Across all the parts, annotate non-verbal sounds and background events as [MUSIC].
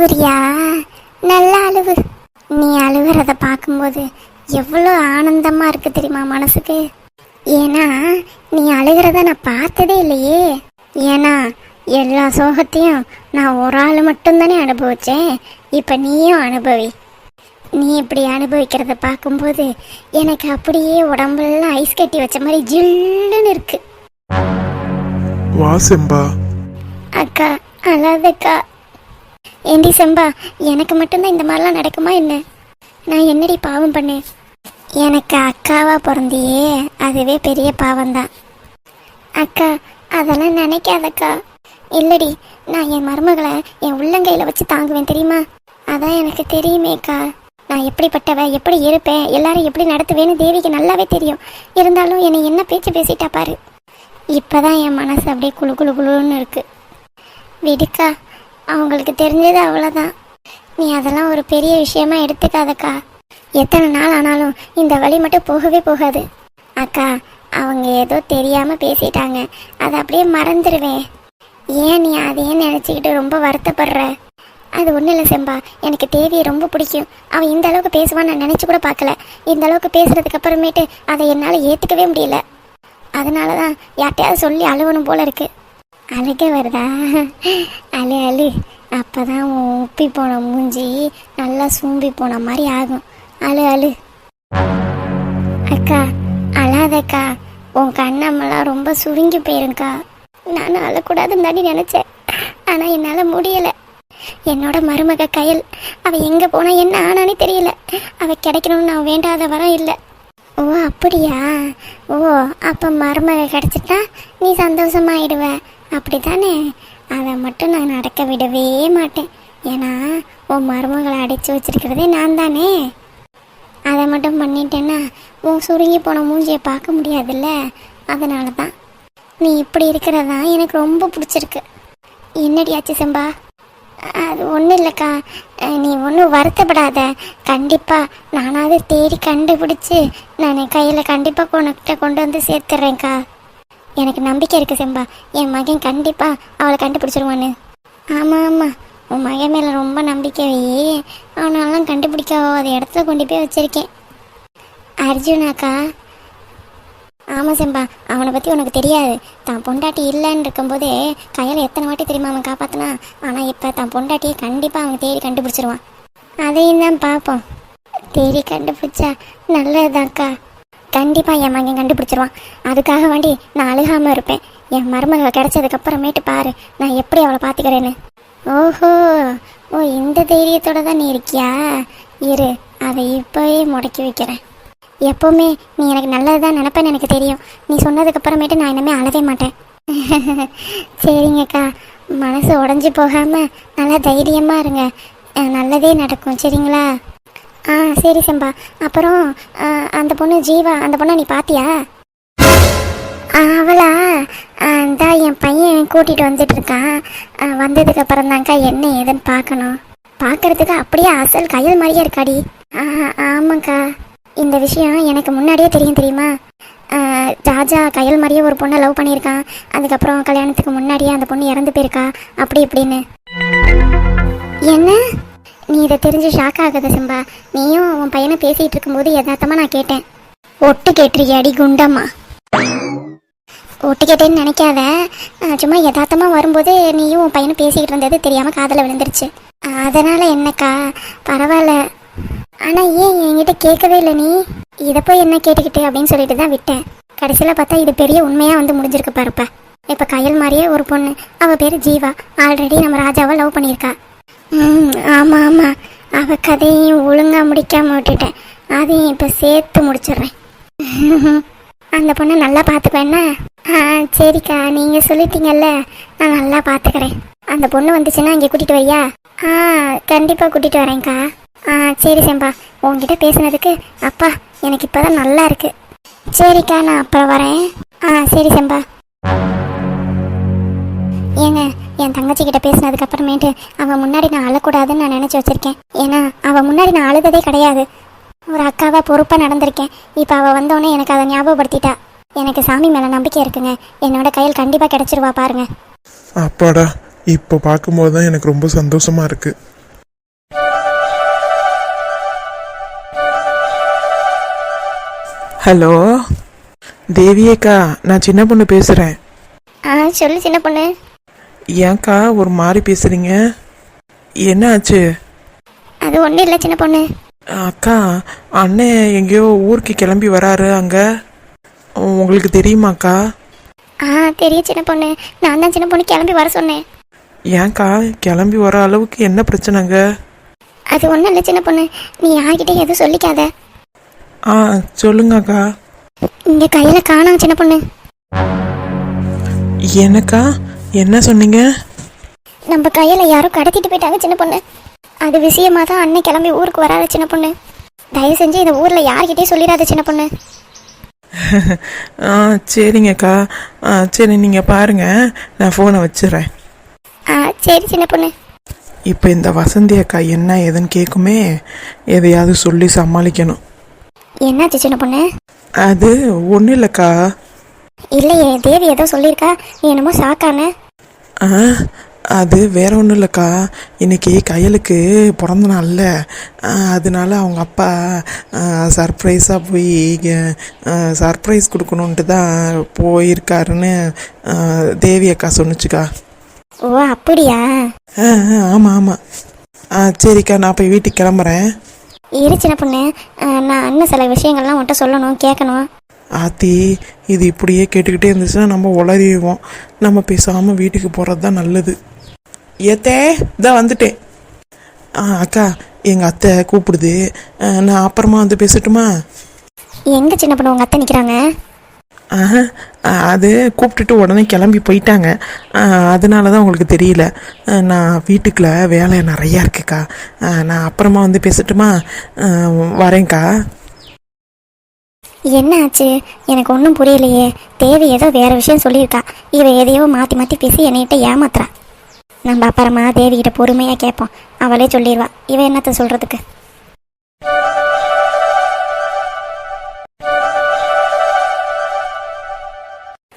அழுவுறியா? நல்லா அழுவு. நீ அழுவுறத பார்க்கும்போது எவ்வளோ ஆனந்தமா இருக்கு தெரியுமா மனசுக்கு? ஏன்னா நீ அழுகிறத நான் பார்த்ததே இல்லையே. ஏன்னா எல்லா சோகத்தையும் நான் ஒரு ஆள் மட்டும்தானே அனுபவிச்சேன். இப்போ நீயும் அனுபவி. நீ இப்படி அனுபவிக்கிறத பார்க்கும்போது எனக்கு அப்படியே உடம்பெல்லாம் ஐஸ் கட்டி வச்ச மாதிரி ஜில்லுன்னு இருக்கு. வா செம்பா. அக்கா அழாதக்கா. ஏண்டி செம்பா எனக்கு மட்டும்தான் இந்த மாதிரிலாம் நடக்குமா என்ன? நான் என்னடி பாவம் பண்ணேன்? எனக்கு அக்காவா பிறந்தியே அதுவே பெரிய பாவம்தான். அக்கா அதெல்லாம் நினைக்காதக்கா. இல்லடி நான் என் மருமகளை என் உள்ளங்கையில் வச்சு தாங்குவேன் தெரியுமா? அதான் எனக்கு தெரியுமேக்கா நான் எப்படிப்பட்டவ எப்படி இருப்பேன் எல்லாரும் எப்படி நடத்துவேன்னு தேவிக்கு நல்லாவே தெரியும். இருந்தாலும் என்னை என்ன பேச்சு பேசிட்டா பாரு. இப்பதான் என் மனசு அப்படியே குளு குழு குளுன்னு இருக்கு. விடுக்கா அவங்களுக்கு தெரிஞ்சது அவ்வளோதான் நீ அதெல்லாம் ஒரு பெரிய விஷயமா எடுத்துக்காதக்கா. எத்தனை நாள் ஆனாலும் இந்த வழி மட்டும் போகவே போகாது. அக்கா அவங்க ஏதோ தெரியாமல் பேசிட்டாங்க. அதை அப்படியே மறந்துடுவேன் ஏன் நீ அதையே நினச்சிக்கிட்டு ரொம்ப வருத்தப்படுற? அது ஒன்றும் இல்லை செம்பா. எனக்கு தேவியை ரொம்ப பிடிக்கும். அவன் இந்த அளவுக்கு பேசுவான்னு நான் நினச்சி கூட பார்க்கல. இந்த அளவுக்கு பேசுறதுக்கு அப்புறமேட்டு அதை என்னால் ஏற்றுக்கவே முடியல. அதனால தான் யார்கிட்டயாவது சொல்லி அழுவணும் போல இருக்குது அழுக வருதா? அழு அழு. அப்பதான் உன் உப்பி போன மூஞ்சி நல்லா சூம்பி போன மாதிரி ஆகும். அழு அழு. அக்கா அழாதக்கா. உன் கண்ணம்மெல்லாம் ரொம்ப சுருங்கி போயிருங்கக்கா நானும் அழக்கூடாதுன்னு தாண்டி நினச்சேன். ஆனால் என்னால் முடியலை. என்னோட மருமக கயல் அவ எங்கே போனா என்ன ஆனானே தெரியல. அவ கிடைக்கணும்னு நான் வேண்டாத வரம் இல்லை. ஓ அப்படியா? ஓ அப்போ மருமக கிடச்சிட்டா நீ சந்தோஷமாயிடுவ. அப்படிதானே அதை மட்டும் நான் நடக்க விடவே மாட்டேன். ஏன்னா உன் மருமகளை அடைச்சி வச்சிருக்கிறதே நான் தானே? அதை மட்டும் பண்ணிட்டேன்னா உன் சுருங்கி போன மூஞ்சியை பார்க்க முடியாதுல்ல? அதனால தான் நீ இப்படி இருக்கிறதா எனக்கு ரொம்ப பிடிச்சிருக்கு. என்னடி ஆச்சு செம்பா? அது ஒன்றும் இல்லைக்கா. நீ ஒன்றும் வருத்தப்படாத. கண்டிப்பாக நானாவது தேடி கண்டுபிடிச்சி நான் கையில் கண்டிப்பாக உனக்கிட்ட கொண்டு வந்து சேர்த்துட்றேன்க்கா எனக்கு நம்பிக்கை இருக்கு செம்பா. என் மகன் கண்டிப்பாக அவளை கண்டுபிடிச்சிருவான்னு. ஆமாம் ஆமாம் உன் மகன் மேலே ரொம்ப நம்பிக்கை வை. அவனாலாம் கண்டுபிடிக்க ஆகாத இடத்துல கொண்டு போய் வச்சிருக்கேன். அர்ஜுனாக்கா? ஆமாம் செம்பா. அவனை பற்றி உனக்கு தெரியாது. தான் பொண்டாட்டி இல்லைன்னு இருக்கும்போதே கையில் எத்தனை வாட்டி தெரியுமா அவன் காப்பாற்றினா ஆனால் இப்போ தான் பொண்டாட்டியை கண்டிப்பாக அவன் தேடி கண்டுபிடிச்சிருவான். அதையும் தான் பார்ப்போம். தேடி கண்டுபிடிச்சா நல்லதுதான்க்கா. கண்டிப்பாக என் மகன் கண்டுபிடிச்சிருவான். அதுக்காக வேண்டி நான் அழுகாமல் இருப்பேன். என் மருமக கிடைச்சதுக்கப்புறமேட்டு பாரு நான் எப்படி அவளை பார்த்துக்கிறேன்னு ஓஹோ ஓ இந்த தைரியத்தோடு தான் நீ இருக்கியா? இரு அதை இப்போவே முடக்கி வைக்கிறேன். எப்போவுமே நீ எனக்கு நல்லது தான் நினப்பேன்னு எனக்கு தெரியும். நீ சொன்னதுக்கப்புறமேட்டு நான் இனிமேல் அழவே மாட்டேன். [LAUGHS] சரிங்கக்கா மனசு உடஞ்சி போகாமல் நல்லா தைரியமாக இருங்க. நல்லதே நடக்கும் சரிங்களா? ஆ சரி செம்பா. அப்புறம் அந்த பொண்ணு ஜீவா அந்த பொண்ணை நீ பாத்தியா? அவளா? இந்தா என் பையன் கூட்டிகிட்டு வந்துட்டு இருக்கான். அஹ், வந்ததுக்கு அப்புறம் தான்க்கா என்ன ஏதுன்னு பார்க்கணும். பார்க்கறதுக்கு அப்படியே அசல் கையல் மாதிரியே இருக்காடி. ஆமாங்க்கா ஆமாக்கா. இந்த விஷயம் எனக்கு முன்னாடியே தெரியும் தெரியுமா? ராஜா கையல் மாதிரியே ஒரு பொண்ணை லவ் பண்ணியிருக்கான். அதுக்கப்புறம் கல்யாணத்துக்கு முன்னாடியே அந்த பொண்ணு இறந்து போயிருக்கா. அப்படி இப்படின்னு. என்ன? நீ இதை தெரிஞ்சு ஷாக் ஆகாத சிம்பா. நீயும் உன் பையனை பேசிட்டு இருக்கும்போது யதார்த்தமாக நான் கேட்டேன். ஒட்டு கேட்டிருக்கியாடி குண்டம்மா? ஒட்டு கேட்டேன்னு நினைக்காத. சும்மா யதார்த்தமாக வரும்போது நீயும் உன் பையனை பேசிக்கிட்டு இருந்தது தெரியாமல் காதல விழுந்துருச்சு. அதனால் என்னக்கா? பரவாயில்ல. ஆனால் ஏன் என்கிட்ட கேட்கவே இல்லை நீ? இதை போய் என்ன கேட்டுக்கிட்டு அப்படின்னு சொல்லிட்டு தான் விட்டேன். கடைசியில் பார்த்தா இது பெரிய உண்மையாக வந்து முடிஞ்சிருக்கு பாருப்பா. இப்போ கயல் மாதிரியே ஒரு பொண்ணு. அவள் பேர் ஜீவா. ஆல்ரெடி நம்ம ராஜாவை லவ் பண்ணியிருக்கா. ம் ஆமாம் ஆமாம் அவ கதையும் ஒழுங்காக முடிக்காமல் விட்டுட்டேன் அதையும் இப்போ சேர்த்து முடிச்சிடுறேன். அந்த பொண்ணை நல்லா பார்த்துக்குவேன்னா ஆ சரிக்கா. நீங்கள் சொல்லிட்டீங்கல்ல. நான் நல்லா பார்த்துக்கிறேன். அந்த பொண்ணு வந்துச்சுன்னா இங்கே கூட்டிகிட்டு வையா ஆ கண்டிப்பாக கூட்டிகிட்டு வரேன்க்கா. ஆ சரி செம்பா. உங்ககிட்ட பேசுனதுக்கு அப்பா எனக்கு இப்போ தான் நல்லா இருக்குது சரிக்கா நான் அப்புறம் வரேன். ஆ சரி செம்பா. ஏங்க என் தங்கச்சி கிட்ட பேசினதுக்கு அப்புறமேட்டு அவன் முன்னாடி நான் அழக்கூடாதுன்னு நான் நினச்சி வச்சிருக்கேன். ஏன்னா அவன் முன்னாடி நான் அழுததே கிடையாது. ஒரு அக்காவா பொறுப்பாக நடந்திருக்கேன். இப்போ அவள் வந்தோடனே எனக்கு அதை ஞாபகப்படுத்திட்டா. எனக்கு சாமி மேலே நம்பிக்கை இருக்குங்க. என்னோட கையில் கண்டிப்பாக கிடைச்சிருவா பாருங்க. அப்பாடா இப்போ பார்க்கும்போது தான் எனக்கு ரொம்ப சந்தோஷமா இருக்கு. ஹலோ தேவியேக்கா நான் சின்ன பொண்ணு பேசுகிறேன் ஆ சொல்லு சின்ன பொண்ணு. ஏன்க்கா ஒரு மாதிரி பேசுகிறீங்க என்ன ஆச்சு? அது ஒன்றும் இல்லை சின்ன பொண்ணு. அக்கா அண்ணன் எங்கேயோ ஊருக்கு கிளம்பி வராரு அங்கே. உங்களுக்கு தெரியுமாக்கா ஆ தெரியும் சின்ன பொண்ணு. நான் தான் சின்ன பொண்ணு கிளம்பி வர சொன்னேன். ஏன்க்கா கிளம்பி வர அளவுக்கு என்ன பிரச்சனைங்க? அது ஒன்றும் இல்லை சின்ன பொண்ணு. நீ யார்கிட்ட எதுவும் சொல்லிக்காத. ஆ சொல்லுங்கக்கா இங்கே கையில் காணோம் சின்ன பொண்ணு. எனக்கா என்ன சொன்னீங்க? நம்ம கையில் யாரும் கடத்திட்டு போயிட்டாங்க சின்ன பொண்ணு. அது விஷயமா தான் அண்ணன் கிளம்பி ஊருக்கு வராது சின்ன பொண்ணு. தயவு செஞ்சு இந்த ஊரில் யார்கிட்டயும் சொல்லிடாத சின்ன பொண்ணு. [LAUGHS] ஆ சரிங்கக்கா. ஆ சரி நீங்கள் பாருங்கள் நான் ஃபோனை வச்சிடுறேன். ஆ சரி சின்ன பொண்ணு. இப்போ இந்த வசந்தி அக்கா என்ன ஏதுன்னு கேட்குமே எதையாவது சொல்லி சமாளிக்கணும். என்னாச்சு சின்ன பொண்ணு? அது ஒன்றும் இல்லைக்கா இல்லையே தேவி ஏதோ சொல்லியிருக்கா? நீ என்னமோ சாக்கானே ஆ அது வேற ஒன்றும் இல்லைக்கா. இன்னைக்கு கையலுக்கு பிறந்த நாள்ல அதனால அவங்க அப்பா சர்ப்ரைஸாக போய் சர்ப்ரைஸ் கொடுக்கணுன்ட்டு தான் போயிருக்காருன்னு தேவி அக்கா சொன்னுச்சுக்கா. ஓ அப்படியா? ஆ ஆமாம் ஆமாம் ஆ சரிக்கா நான் போய் வீட்டுக்கு கிளம்புறேன். இரு சின்ன பொண்ணு. நான் அண்ணன் சில விஷயங்கள்லாம் உன்கிட்ட சொல்லணும் கேட்கணும். ஆத்தி இது இப்படியே கேட்டுக்கிட்டே இருந்துச்சுன்னா நம்ம உளறிடுவோம். நம்ம பேசாமல் வீட்டுக்கு போகிறது தான் நல்லது. ஏத்தே இதான் வந்துட்டேன். ஆ அக்கா எங்கள் அத்தை கூப்பிடுது. நான் அப்புறமா வந்து பேசட்டுமா? எங்க சின்ன பொண்ணு உங்க அத்தை நிற்கிறாங்க அது கூப்பிட்டுட்டு உடனே கிளம்பி போயிட்டாங்க. அதனால தான் உங்களுக்கு தெரியல. நான் வீட்டுக்குள்ள வேலை நிறையா இருக்குக்கா. நான் அப்புறமா வந்து பேசட்டுமா? ஆ, வரேன்க்கா. என்ன ஆச்சு? எனக்கு ஒன்றும் புரியலையே. தேவி ஏதோ வேற விஷயம் சொல்லியிருக்கா. இவ எதையோ மாற்றி மாற்றி பேசி என்னைகிட்ட ஏமாத்துறா. நம்ம அப்புறமா தேவிகிட்ட பொறுமையாக கேட்போம். அவளே சொல்லிடுவா இவ என்னத்த சொல்கிறதுக்கு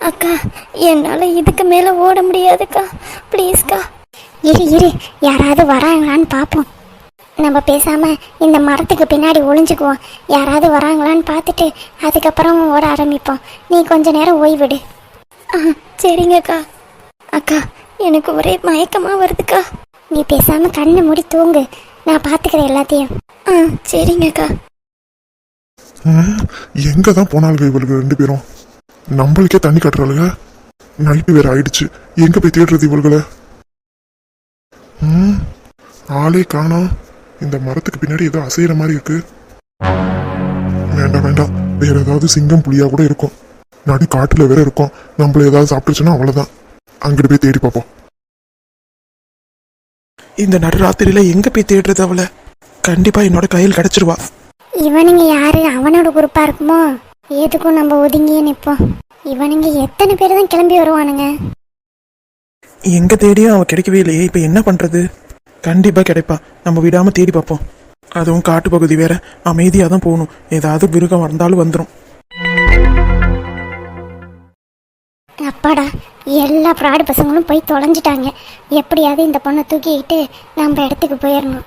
அக்கா என்னால் இதுக்கு மேலே ஓட முடியாதுக்கா. ப்ளீஸ்க்கா இரு இரு. யாராவது வராங்களான்னு பார்ப்போம் நம்ம பேசாமல் இந்த மரத்துக்கு பின்னாடி ஒளிஞ்சுக்குவோம். யாராவது வராங்களான்னு பார்த்துட்டு அதுக்கப்புறம் ஓட ஆரம்பிப்போம். நீ கொஞ்ச நேரம் ஓய்விடு. ஆ சரிங்கக்கா. அக்கா எனக்கு ஒரே மயக்கமாக வருதுக்கா. நீ பேசாமல் கண்ணை மூடி தூங்கு. நான் பார்த்துக்கிறேன் எல்லாத்தையும். ஆ சரிங்கக்கா. எங்கே தான் போனாளுங்க இவளுக்கு ரெண்டு பேரும்? நம்மளுக்கே தண்ணி கட்டுறாளுங்க. நைட்டு வேற ஆயிடுச்சு. எங்கே போய் தேடுறது இவள்களை ம், ஆளே காணோம். இந்த மரத்துக்கு பின்னாடி ஏதோ அசைகிற மாதிரி இருக்கு. வேண்டாம் வேண்டாம். வேற ஏதாவது சிங்கம் புலியா கூட இருக்கும். நடு காட்டுல வேற இருக்கும். நம்மள ஏதாவது சாப்பிட்டுச்சுன்னா அவ்வளவுதான். அங்கிட்டு போய் தேடி பார்ப்போம். இந்த நடுராத்திரியில் எங்கே போய் தேடுறது அவளை? கண்டிப்பாக என்னோட கையில் கிடச்சிருவா. இவனுங்க யாரு? அவனோட குரூப்பா இருக்குமோ? எதுக்கும் நம்ம ஒதுங்கியே நிற்போம் இவனுங்க எத்தனை பேர் தான் கிளம்பி வருவானுங்க? எங்க தேடியும் அவ கிடைக்கவே இல்லையே. இப்ப என்ன பண்றது? கண்டிப்பா கிடைப்பா. நம்ம விடாம தேடி பார்ப்போம். அதுவும் காட்டு பகுதி வேற. அமைதியாக தான் போகணும். ஏதாவது மிருகம் வந்தாலும் வந்துடும் அப்பாடா எல்லா ஃப்ராடு பசங்களும் போய் தொலைஞ்சிட்டாங்க. எப்படியாவது இந்த பொண்ணை தூக்கிக்கிட்டு நம்ம இடத்துக்கு போயிடணும்.